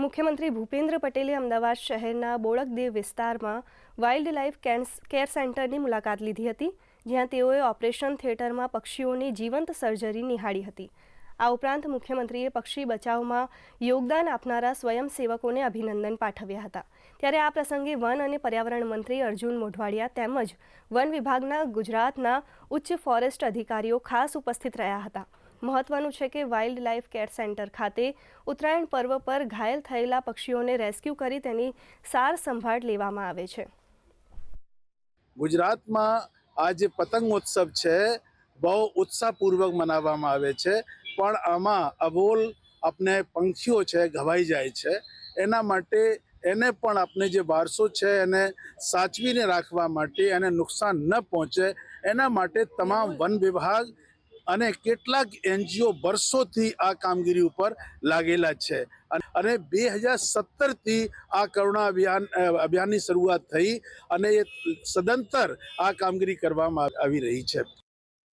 મુખ્યમંત્રી ભૂપેન્દ્ર પટેલે અમદાવાદ શહેરના બોળકદેવ વિસ્તારમાં વાઇલ્ડ લાઇફ કેર સેન્ટરની મુલાકાત લીધી હતી, જ્યાં તેઓએ ઓપરેશન થિયેટરમાં પક્ષીઓની જીવંત સર્જરી નિહાળી હતી. આ ઉપરાંત મુખ્યમંત્રીએ પક્ષી બચાવમાં યોગદાન આપનારા સ્વયંસેવકોને અભિનંદન પાઠવ્યા હતા. ત્યારે આ પ્રસંગે વન અને પર્યાવરણ મંત્રી અર્જુન મોઢવાડિયા તેમજ વન વિભાગના ગુજરાતના ઉચ્ચ ફોરેસ્ટ અધિકારીઓ ખાસ ઉપસ્થિત રહ્યા હતા. મહત્વનું છે કે વાઇલ્ડ લાઇફ કેર સેન્ટર ખાતે ઉત્તરાયણ પર્વ પર ઘાયલ થયેલા પક્ષીઓને રેસ્ક્યુ કરી તેની સાર સંભાળ લેવામાં આવે છે. ગુજરાતમાં આ જે પતંગ ઉત્સવ છે, બહુ ઉત્સાહપૂર્વક મનાવવામાં આવે છે, પણ આમાં અબોલ આપણે પંખીઓ છે, ઘવાઈ જાય છે. એના માટે એને પણ આપણે જે વારસો છે, એને સાચવીને રાખવા માટે એને નુકસાન ન પહોંચે. એના માટે તમામ વન વિભાગ અને કેટલાક એનજીઓ વર્ષોથી આ કામગીરી ઉપર લાગેલા છે. અને- બે હજાર સત્તરથી આ કરુણા અભિયાન અભિયાનની શરૂઆત થઈ અને એ સદંતર આ કામગીરી કરવામાં આવી રહી છે.